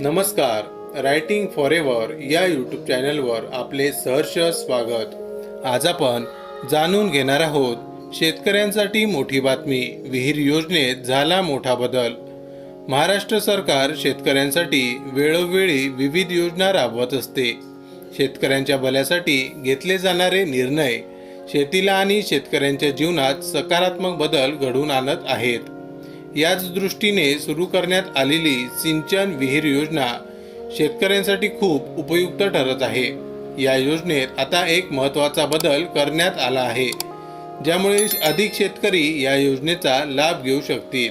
नमस्कार writing for ever या YouTube चॅनलवर आपले सहर्ष स्वागत. आज आपण जाणून घेणार आहोत शेतकऱ्यांसाठी मोठी बातमी विहीर योजनेत झाला मोठा बदल. महाराष्ट्र सरकार शेतकऱ्यांसाठी वेळोवेळी विविध योजना राबवत असते. शेतकऱ्यांच्या भल्यासाठी घेतले जाणारे निर्णय शेतीला आणि शेतकऱ्यांच्या जीवनात सकारात्मक बदल घडवून आणत आहेत. याच दृष्टीने सुरू करण्यात आलेली सिंचन विहीर योजना शेतकऱ्यांसाठी खूप उपयुक्त ठरत आहे. या योजनेत आता एक महत्त्वाचा बदल करण्यात आला आहे ज्यामुळे अधिक शेतकरी या योजनेचा लाभ घेऊ शकतील.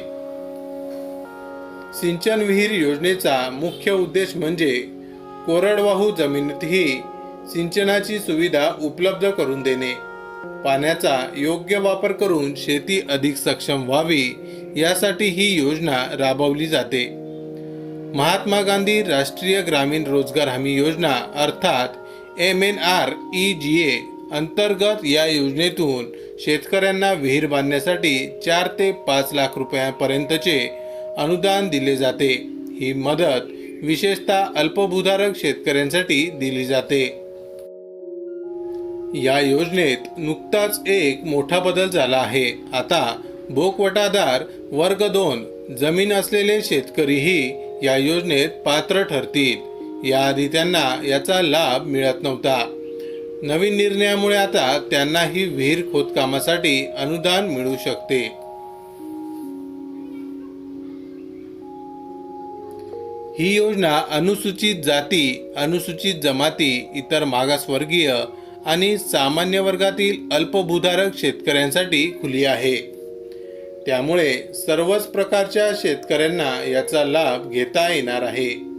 सिंचन विहीर योजनेचा मुख्य उद्देश म्हणजे कोरडवाहू जमिनीतही सिंचनाची सुविधा उपलब्ध करून देणे. पाण्याचा योग्य वापर करून शेती अधिक सक्षम व्हावी यासाठी ही योजना राबवली जाते. महात्मा गांधी राष्ट्रीय ग्रामीण रोजगार हमी योजना अर्थात M N R E G A अंतर्गत या योजनेतून शेतकऱ्यांना विहीर बांधण्यासाठी चार ते पाच लाख रुपयांपर्यंतचे अनुदान दिले जाते. ही मदत विशेषतः अल्पभूधारक शेतकऱ्यांसाठी दिली जाते. या योजनेत नुकताच एक मोठा बदल झाला आहे. आता भोकवटादार वर्ग दोन जमीन असलेले शेतकरीही या योजनेत पात्र ठरतील. याआधी त्यांना याचा लाभ मिळत नव्हता. नवीन निर्णयामुळे आता त्यांनाही विहीर खोदकामासाठी अनुदान मिळू शकते. ही योजना अनुसूचित जाती अनुसूचित जमाती इतर मागासवर्गीय आणि सामान्य वर्गातील अल्पभूधारक शेतकऱ्यांसाठी खुली आहे. त्यामुळे सर्वच प्रकारच्या शेतकऱ्यांना याचा लाभ घेता येणार आहे.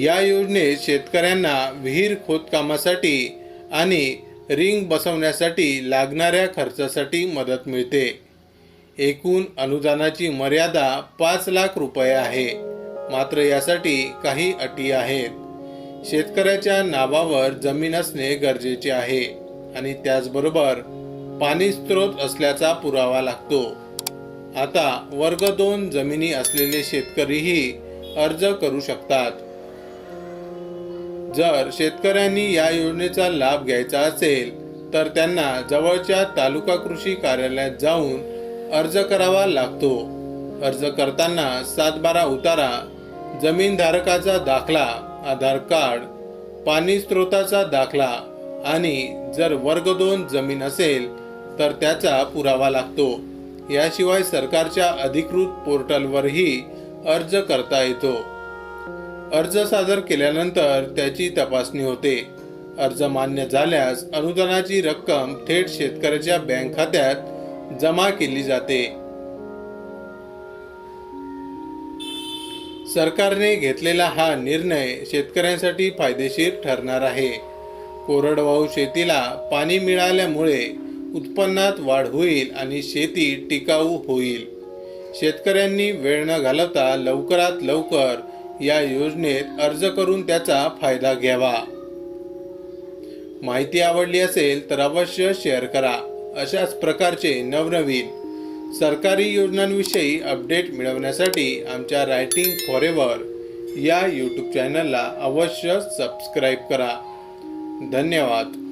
या योजनेत शेतकऱ्यांना विहीर खोदकामासाठी आणि रिंग बसवण्यासाठी लागणाऱ्या खर्चासाठी मदत मिळते. एकूण अनुदानाची मर्यादा पाच लाख रुपये आहे. मात्र यासाठी काही अटी आहेत. शेतकऱ्याच्या नावावर जमीन असणे गरजेचे आहे आणि त्याचबरोबर पाणी स्त्रोत असल्याचा पुरावा लागतो. आता वर्ग दोन जमिनी असलेले शेतकरीही अर्ज करू शकतात. जर शेतकऱ्यांनी या योजनेचा लाभ घ्यायचा असेल तर त्यांना जवळच्या तालुका कृषी कार्यालयात जाऊन अर्ज करावा लागतो. अर्ज करताना सातबारा उतारा जमीनधारकाचा दाखला आधार कार्ड पाणी स्त्रोताचा दाखला आणि जर वर्ग दोन जमीन असेल तर त्याचा पुरावा लागतो. याशिवाय सरकारच्या अधिकृत पोर्टलवरही अर्ज करता येतो. अर्ज सादर केल्यानंतर त्याची तपासणी होते. अर्ज मान्य झाल्यास अनुदानाची रक्कम थेट शेतकऱ्याच्या बँक खात्यात जमा केली जाते. सरकारने घेतलेला हा निर्णय शेतकऱ्यांसाठी फायदेशीर ठरणार आहे. कोरडवाहू शेतीला पाणी मिळाल्यामुळे उत्पन्नात वाढ होईल आणि शेती टिकाऊ होईल. शेतकऱ्यांनी वेळ न घालवता लवकरात लवकर या योजनेत अर्ज करून त्याचा फायदा घ्यावा. माहिती आवडली असेल तर अवश्य शेअर करा. अशाच प्रकारचे नवनवीन सरकारी योजनांविषयी अपडेट मिळवण्यासाठी आमच्या रायटिंग फॉरेवर या यूट्यूब चॅनलला अवश्य सबस्क्राईब करा. धन्यवाद.